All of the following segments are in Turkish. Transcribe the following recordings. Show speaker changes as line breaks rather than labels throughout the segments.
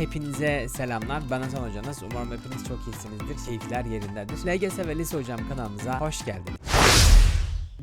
hepinize selamlar. Ben Hasan Hocanız. Umarım hepiniz çok iyisinizdir. Keyifler yerindedir. LGS ve Lise Hocam kanalımıza hoş geldiniz.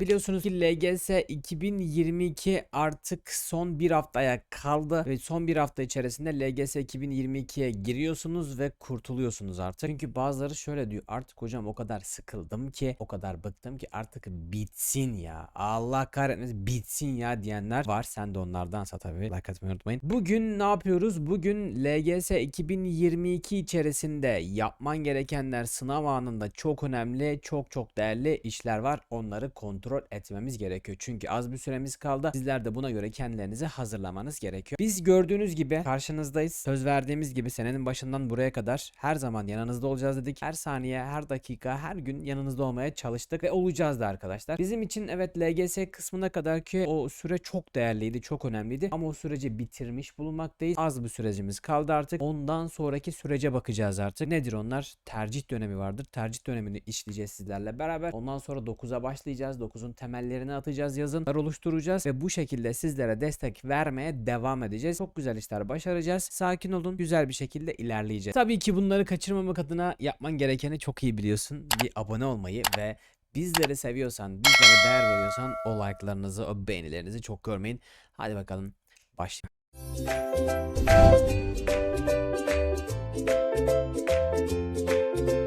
Biliyorsunuz ki LGS 2022 artık son bir haftaya kaldı ve son bir hafta içerisinde LGS 2022'ye giriyorsunuz ve kurtuluyorsunuz artık. Çünkü bazıları şöyle diyor artık hocam o kadar sıkıldım ki o kadar bıktım ki artık bitsin ya. Allah kahretmesin bitsin ya diyenler var. Sen de onlardansa tabii like atmayı unutmayın. Bugün ne yapıyoruz? Bugün LGS 2022 içerisinde yapman gerekenler sınav anında çok önemli, çok çok değerli işler var. Onları kontrol etmemiz gerekiyor. Çünkü az bir süremiz kaldı. Sizler de buna göre kendilerinizi hazırlamanız gerekiyor. Biz gördüğünüz gibi karşınızdayız. Söz verdiğimiz gibi senenin başından buraya kadar her zaman yanınızda olacağız dedik. Her saniye, her dakika, her gün yanınızda olmaya çalıştık ve olacağız da arkadaşlar. Bizim için evet LGS kısmına kadar ki o süre çok değerliydi, çok önemliydi. Ama o süreci bitirmiş bulunmaktayız. Az bir sürecimiz kaldı artık. Ondan sonraki sürece bakacağız artık. Nedir onlar? Tercih dönemi vardır. Tercih dönemini işleyeceğiz sizlerle beraber. Ondan sonra 9'a başlayacağız. 9'un temellerini atacağız yazın. oluşturacağız ve bu şekilde sizlere destek vermeye devam edeceğiz. Çok güzel işler başaracağız. Sakin olun. Güzel bir şekilde ilerleyeceğiz. Tabii ki bunları kaçırmamak adına yapman gerekeni çok iyi biliyorsun. Bir abone olmayı ve bizleri seviyorsan, bizlere değer veriyorsan o like'larınızı, o beğenilerinizi çok görmeyin. Hadi bakalım başlayalım.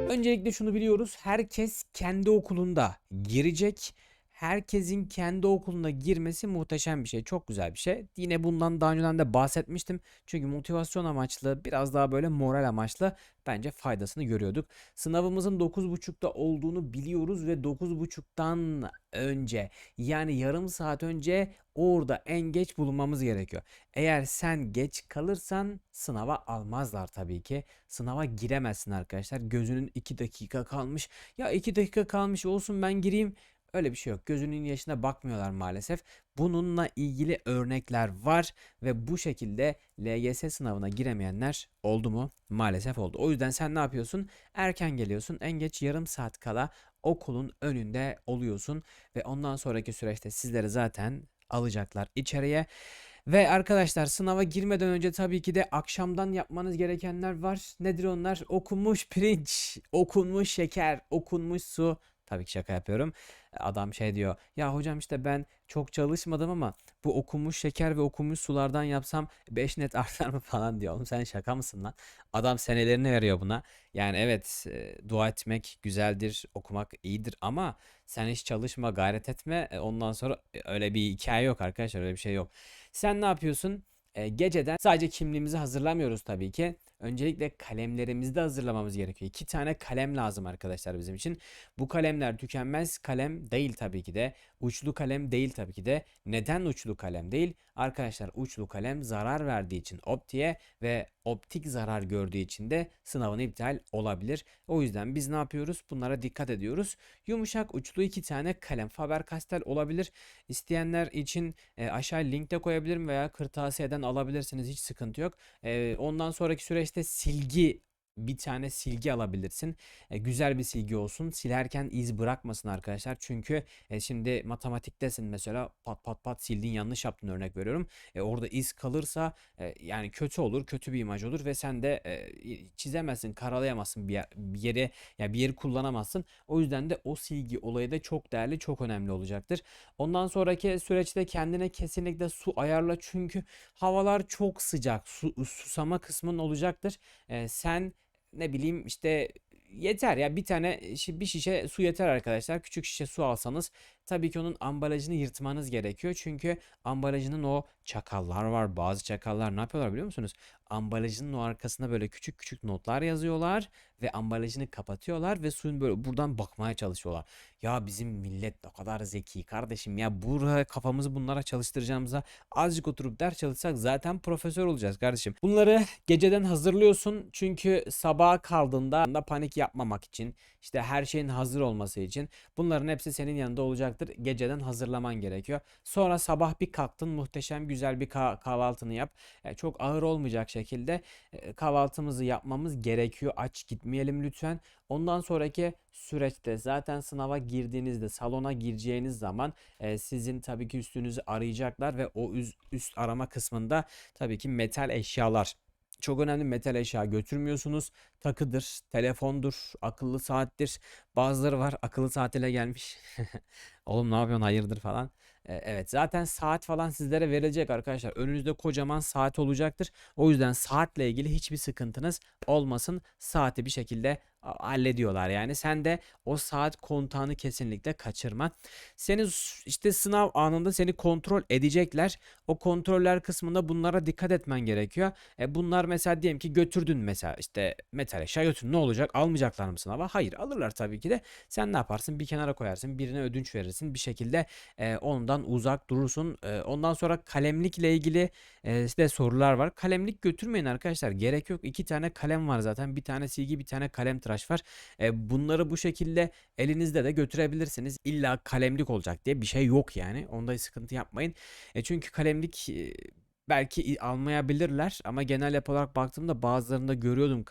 Öncelikle şunu biliyoruz. Herkes kendi okulunda girecek. Herkesin kendi okuluna girmesi muhteşem bir şey. Çok güzel bir şey. Yine bundan daha önceden de bahsetmiştim. Çünkü motivasyon amaçlı, biraz daha böyle moral amaçlı bence faydasını görüyorduk. Sınavımızın 9.30'da olduğunu biliyoruz ve 9.30'dan önce yani yarım saat önce orada en geç bulunmamız gerekiyor. Eğer sen geç kalırsan sınava almazlar tabii ki. Sınava giremezsin arkadaşlar. Gözünün 2 dakika kalmış. Ya 2 dakika kalmış olsun ben gireyim. Öyle bir şey yok. Gözünün yaşına bakmıyorlar maalesef. Bununla ilgili örnekler var ve bu şekilde LGS sınavına giremeyenler oldu mu? Maalesef oldu. O yüzden sen ne yapıyorsun? Erken geliyorsun. En geç yarım saat kala okulun önünde oluyorsun ve ondan sonraki süreçte sizleri zaten alacaklar içeriye. Ve arkadaşlar sınava girmeden önce tabii ki de akşamdan yapmanız gerekenler var. Nedir onlar? Okunmuş pirinç, okunmuş şeker, okunmuş su. Tabii ki şaka yapıyorum. Adam şey diyor. Ya hocam işte ben çok çalışmadım ama bu okunmuş şeker ve okunmuş sulardan yapsam 5 net artar mı falan diyor. Oğlum sen şaka mısın lan? Adam senelerini veriyor buna. Yani evet e, dua etmek güzeldir, okumak iyidir ama sen hiç çalışma, gayret etme. E, Ondan sonra e, öyle bir hikaye yok arkadaşlar, öyle bir şey yok. Sen ne yapıyorsun? E, geceden sadece kimliğimizi hazırlamıyoruz tabii ki. Öncelikle kalemlerimizi de hazırlamamız gerekiyor. İki tane kalem lazım arkadaşlar bizim için. Bu kalemler tükenmez kalem değil tabii ki de. Uçlu kalem değil tabii ki de. Neden uçlu kalem değil? Arkadaşlar uçlu kalem zarar verdiği için optiğe ve optik zarar gördüğü için de sınavın iptal olabilir. O yüzden biz ne yapıyoruz? Bunlara dikkat ediyoruz. Yumuşak uçlu iki tane kalem Faber-Castell olabilir. İsteyenler için e, aşağı linkte koyabilirim veya kırtasiyeden alabilirsiniz. Hiç sıkıntı yok. E, ondan sonraki süreçte silgi bir tane silgi alabilirsin. E, güzel bir silgi olsun. Silerken iz bırakmasın arkadaşlar. Çünkü e, şimdi matematiktesin mesela pat pat pat sildin yanlış yaptın örnek veriyorum. E, orada iz kalırsa e, yani kötü olur, kötü bir imaj olur ve sen de e, çizemezsin, karalayamazsın bir, yer, bir yere ya bir yeri kullanamazsın. O yüzden de o silgi olayı da çok değerli, çok önemli olacaktır. Ondan sonraki süreçte kendine kesinlikle su ayarla çünkü havalar çok sıcak. Su, susama kısmın olacaktır. E, sen ne bileyim işte yeter ya bir tane şi- bir şişe su yeter arkadaşlar. Küçük şişe su alsanız tabii ki onun ambalajını yırtmanız gerekiyor. Çünkü ambalajının o çakallar var. Bazı çakallar ne yapıyorlar biliyor musunuz? Ambalajının o arkasına böyle küçük küçük notlar yazıyorlar ve ambalajını kapatıyorlar ve suyun böyle buradan bakmaya çalışıyorlar. Ya bizim millet ne kadar zeki kardeşim ya buraya kafamızı bunlara çalıştıracağımıza azıcık oturup ders çalışsak zaten profesör olacağız kardeşim. Bunları geceden hazırlıyorsun çünkü sabaha kaldığında da panik yapmamak için işte her şeyin hazır olması için bunların hepsi senin yanında olacaktır. Geceden hazırlaman gerekiyor. Sonra sabah bir kalktın muhteşem güzel bir ka- kahvaltını yap. E, çok ağır olmayacak şekilde kahvaltımızı yapmamız gerekiyor. Aç gitmeyelim lütfen. Ondan sonraki süreçte zaten sınava girdiğinizde salona gireceğiniz zaman sizin tabii ki üstünüzü arayacaklar ve o üz- üst arama kısmında tabii ki metal eşyalar Çok önemli metal eşya götürmüyorsunuz. Takıdır, telefondur, akıllı saattir. Bazıları var akıllı saat ile gelmiş. Oğlum ne yapıyorsun hayırdır falan. E, Evet zaten saat falan sizlere verilecek arkadaşlar. Önünüzde kocaman saat olacaktır. O yüzden saatle ilgili hiçbir sıkıntınız olmasın. Saati bir şekilde hallediyorlar yani. Sen de o saat kontağını kesinlikle kaçırma. Seni işte sınav anında seni kontrol edecekler. O kontroller kısmında bunlara dikkat etmen gerekiyor. E bunlar mesela diyelim ki götürdün mesela işte metal eşya götürdün ne olacak? Almayacaklar mı sınava? Hayır alırlar tabii ki de. Sen ne yaparsın? Bir kenara koyarsın, birine ödünç verirsin. Bir şekilde e, ondan uzak durursun. Ondan sonra kalemlikle ilgili e, işte sorular var. Kalemlik götürmeyin arkadaşlar. Gerek yok. İki tane kalem var zaten. Bir tane silgi, bir tane kalem tıraş var. Bunları bu şekilde elinizde de götürebilirsiniz. İlla kalemlik olacak diye bir şey yok yani. Onda sıkıntı yapmayın. Çünkü kalemlik e, belki almayabilirler ama genel olarak baktığımda bazılarında görüyordum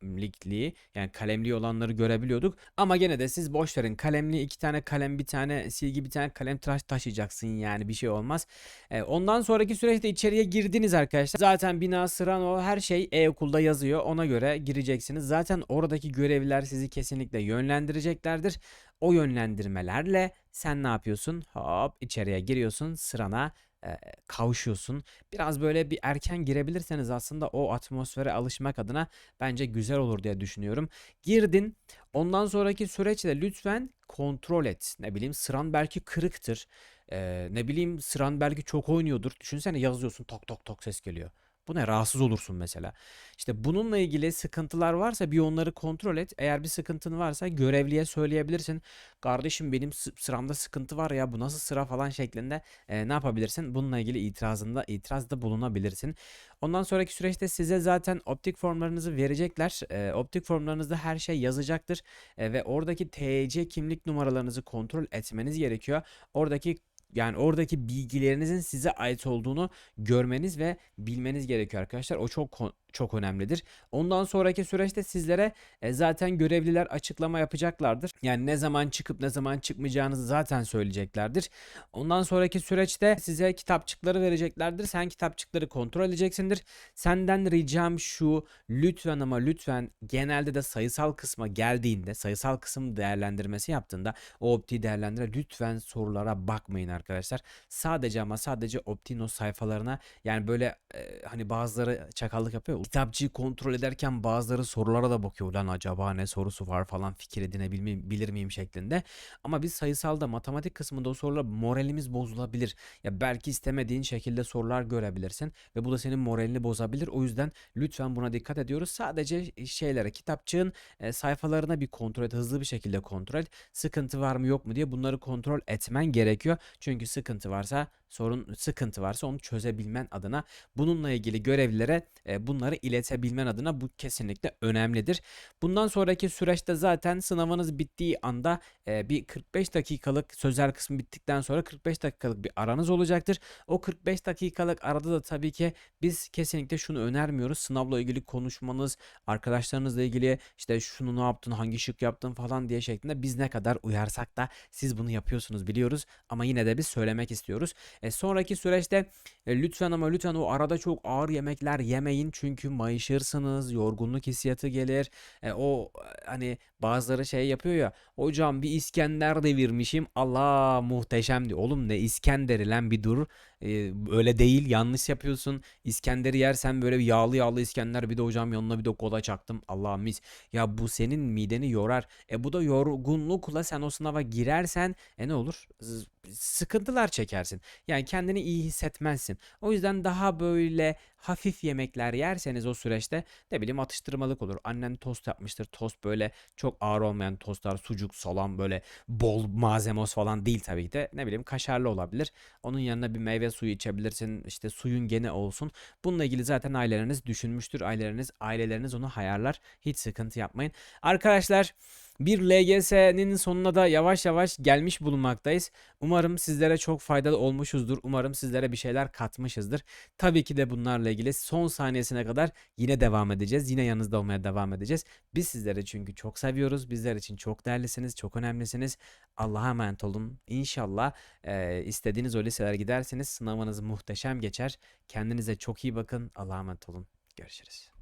kalemlikliği. Yani kalemli olanları görebiliyorduk. Ama gene de siz boş verin. Kalemli iki tane kalem, bir tane silgi, bir tane kalem tıraş taşıyacaksın yani bir şey olmaz. E, ondan sonraki süreçte içeriye girdiniz arkadaşlar. Zaten bina, sıran o her şey e-okulda yazıyor. Ona göre gireceksiniz. Zaten oradaki görevliler sizi kesinlikle yönlendireceklerdir. O yönlendirmelerle sen ne yapıyorsun? Hop içeriye giriyorsun sırana e, kavuşuyorsun. Biraz böyle bir erken girebilirseniz aslında o atmosfere alışmak adına bence güzel olur diye düşünüyorum. Girdin. Ondan sonraki süreçte lütfen kontrol et. Ne bileyim sıran belki kırıktır. Ee, ne bileyim sıran belki çok oynuyordur. Düşünsene yazıyorsun tok tok tok ses geliyor. Bu ne? Rahatsız olursun mesela. İşte bununla ilgili sıkıntılar varsa bir onları kontrol et. Eğer bir sıkıntın varsa görevliye söyleyebilirsin. Kardeşim benim sı- sıramda sıkıntı var ya bu nasıl sıra falan şeklinde e, ne yapabilirsin? Bununla ilgili itirazında itirazda bulunabilirsin. Ondan sonraki süreçte size zaten optik formlarınızı verecekler. E, optik formlarınızda her şey yazacaktır. E, ve oradaki TC kimlik numaralarınızı kontrol etmeniz gerekiyor. Oradaki yani oradaki bilgilerinizin size ait olduğunu görmeniz ve bilmeniz gerekiyor arkadaşlar. O çok çok önemlidir. Ondan sonraki süreçte sizlere e, zaten görevliler açıklama yapacaklardır. Yani ne zaman çıkıp ne zaman çıkmayacağınızı zaten söyleyeceklerdir. Ondan sonraki süreçte size kitapçıkları vereceklerdir. Sen kitapçıkları kontrol edeceksindir. Senden ricam şu lütfen ama lütfen genelde de sayısal kısma geldiğinde sayısal kısım değerlendirmesi yaptığında o optiği değerlendire lütfen sorulara bakmayın. Sadece ama sadece optiğin o sayfalarına yani böyle e, hani bazıları çakallık yapıyor. Kitapçıyı kontrol ederken bazıları sorulara da bakıyor. Lan acaba ne sorusu var falan fikir edinebilir miyim şeklinde. Ama biz sayısalda matematik kısmında o sorular moralimiz bozulabilir. Ya belki istemediğin şekilde sorular görebilirsin ve bu da senin moralini bozabilir. O yüzden lütfen buna dikkat ediyoruz. Sadece şeylere kitapçığın e, sayfalarına bir kontrol et. Hızlı bir şekilde kontrol et. Sıkıntı var mı yok mu diye bunları kontrol etmen gerekiyor. Çünkü sıkıntı varsa sorun sıkıntı varsa onu çözebilmen adına bununla ilgili görevlilere e, bunları iletebilmen adına bu kesinlikle önemlidir. Bundan sonraki süreçte zaten sınavınız bittiği anda e, bir 45 dakikalık sözel kısmı bittikten sonra 45 dakikalık bir aranız olacaktır. O 45 dakikalık arada da tabii ki biz kesinlikle şunu önermiyoruz. Sınavla ilgili konuşmanız, arkadaşlarınızla ilgili işte şunu ne yaptın, hangi şık yaptın falan diye şeklinde biz ne kadar uyarsak da siz bunu yapıyorsunuz biliyoruz ama yine de biz söylemek istiyoruz. E, sonraki süreçte e, lütfen ama lütfen o arada çok ağır yemekler yemeyin çünkü mayışırsınız, yorgunluk hissiyatı gelir. E, o hani bazıları şey yapıyor ya, hocam bir İskender devirmişim, Allah muhteşem diyor. Oğlum ne İskender'i lan bir dur. E, öyle değil, yanlış yapıyorsun. İskender'i yersen böyle bir yağlı yağlı İskender bir de hocam yanına bir de kola çaktım. Allah mis. Ya bu senin mideni yorar. E bu da yorgunlukla sen o sınava girersen e ne olur? Sıkıntılar çekersin. Yani kendini iyi hissetmezsin. O yüzden daha böyle hafif yemekler yerseniz o süreçte ne bileyim atıştırmalık olur. Annen tost yapmıştır. Tost böyle çok ağır olmayan tostlar, sucuk, salam böyle bol malzemos falan değil tabii ki de. Ne bileyim kaşarlı olabilir. Onun yanına bir meyve suyu içebilirsin. İşte suyun gene olsun. Bununla ilgili zaten aileleriniz düşünmüştür. Aileleriniz, aileleriniz onu hayarlar. Hiç sıkıntı yapmayın. Arkadaşlar bir LGS'nin sonuna da yavaş yavaş gelmiş bulunmaktayız. Umarım sizlere çok faydalı olmuşuzdur. Umarım sizlere bir şeyler katmışızdır. Tabii ki de bunlarla ilgili son saniyesine kadar yine devam edeceğiz. Yine yanınızda olmaya devam edeceğiz. Biz sizleri çünkü çok seviyoruz. Bizler için çok değerlisiniz, çok önemlisiniz. Allah'a emanet olun. İnşallah eee, istediğiniz o liseler giderseniz sınavınız muhteşem geçer. Kendinize çok iyi bakın. Allah'a emanet olun. Görüşürüz.